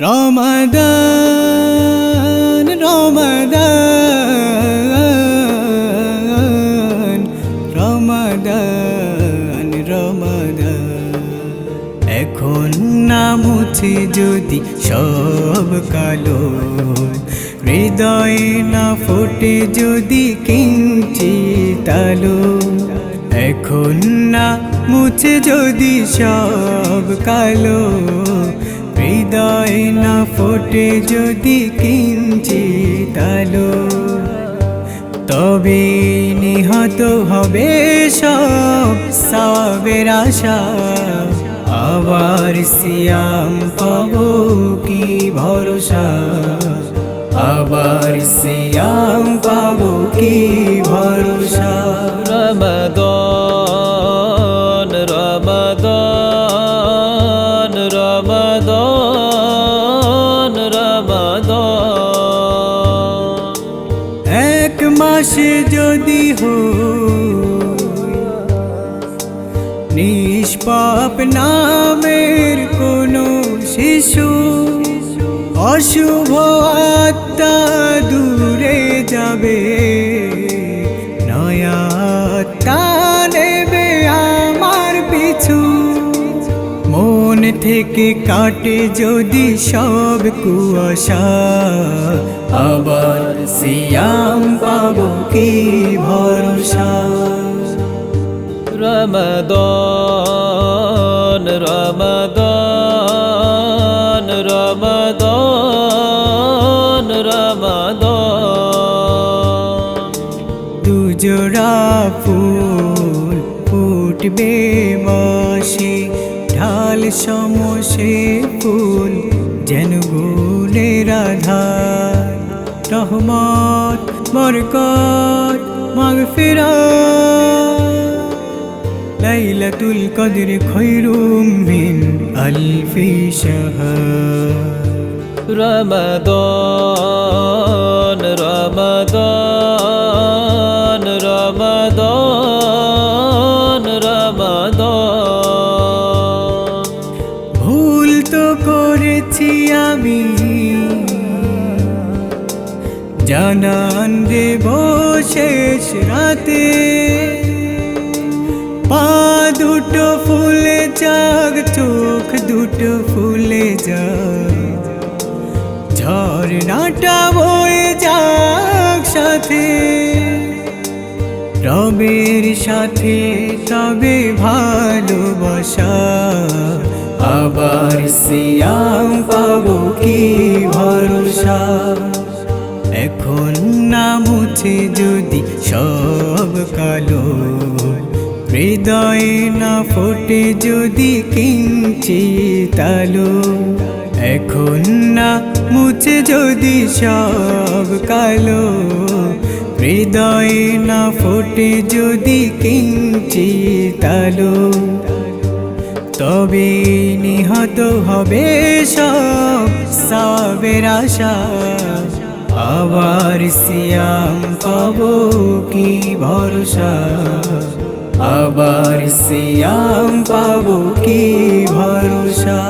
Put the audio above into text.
রমাদান রমাদান রমাদান রমাদান। এখন না মুছে যদি সব কালো, হৃদয়ে না ফোটে যদি কিঞ্চিত আলো। এখন না মুছে যদি সব কালো হৃদয়ে না ফোটে যদি কিঞ্চিত আলো, তবে নিহত হবে সব সবের আশা। আবার সিয়াম পাব কি ভরসা? আবার সিয়াম পাব কি ভরসা? রমাদান রমাদান রমাদান। মাসে যদি হো নিষ্পাপ নামের কোনো শিশু, অশুভ আত্মা দূরে যাবে। নয়া আত্মা নেবে আমার পিছু। মন থেকে কাটে যদি সব কুয়াশা। আবার সিয়াম পাবো কি ভরসা? রমাদান রমাদান রমাদান রমাদান। দুজোড়া ফুল ফুটবে মাসে। ঢাল সমসে ফুল, যেন গুণের আধার। রহমত, বরকত মাগফিরা লাইলাতুল কদর খৈরুম মিন আলফি শাহর। রমাদান। করেছি আমি। জানান দেব শেষ রাতে। পা দুটো ফুলে যাক, চোখ দুটো ফুলে যাক। ঝর্ণাটা বয়ে যাক সাথে। রবের সাথে তবে ভালোবাসা। আবার সিয়াম পাবো কি ভরসা? এখন না মুছে যদি সব কালো। হৃদয়ে না ফোটে যদি কিঞ্চি আলো এখন না মুছে যদি সব কালো। হৃদয়ে না ফোটে যদি কিঞ্চি আলো তবে নিহত হবে সব সবের আশা। আবার সিয়াম পাব কি ভরসা? আবার সিয়াম পাব কি ভরসা?